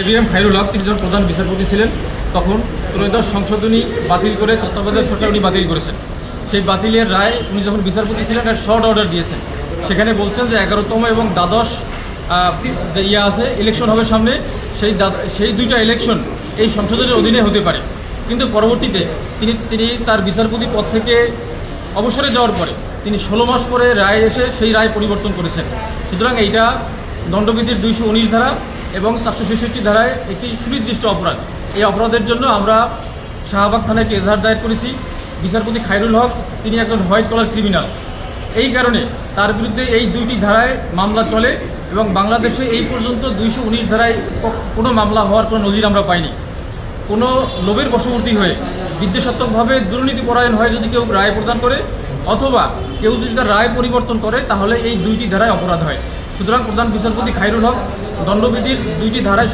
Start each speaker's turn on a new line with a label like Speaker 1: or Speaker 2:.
Speaker 1: ABM Khairul হক, তিনি যখন প্রধান বিচারপতি ছিলেন, তখন ত্রয়োদশ সংশোধনী বাতিল করে তত্ত্বাবধায়ক সরকার উনি বাতিল করেছেন। সেই বাতিলের রায় উনি যখন বিচারপতি ছিলেন একটা শর্ট অর্ডার দিয়েছেন। সেখানে বলছেন যে এগারোতম এবং দ্বাদশ ইয়ে আছে ইলেকশন হবে সামনে, সেই সেই দুইটা ইলেকশন এই সংশোধনের অধীনে হতে পারে। কিন্তু পরবর্তীতে তিনি তিনি তার বিচারপতি পদ থেকে অবসরে যাওয়ার পরে তিনি ষোলো মাস পরে রায় এসে সেই রায় পরিবর্তন করেছেন। সুতরাং এইটা দণ্ডবিধির দুইশো উনিশ ধারা এবং সাতশো ছেষট্টি ধারায় একটি সুনির্দিষ্ট অপরাধ। এই অপরাধের জন্য আমরা শাহবাগ থানায় একটি এজাহার দায়ের করেছি। বিচারপতি খাইরুল হক, তিনি একজন হোয়াইট কলার ক্রিমিনাল। এই কারণে তার বিরুদ্ধে এই দুইটি ধারায় মামলা চলে এবং বাংলাদেশে এই পর্যন্ত দুইশো উনিশ ধারায় কোনো মামলা হওয়ার কোনো নজির আমরা পাইনি। কোনো লোভের বশবর্তী হয়ে বিদ্বেষাত্মকভাবে দুর্নীতি পরায়ণ হয়ে যদি কেউ রায় প্রদান করে অথবা কেউ যদি তার রায় পরিবর্তন করে, তাহলে এই দুইটি ধারায় অপরাধ হয়। সুতরাং প্রধান বিচারপতি খাইরুল হক দণ্ডবিধির দুইটি ধারায়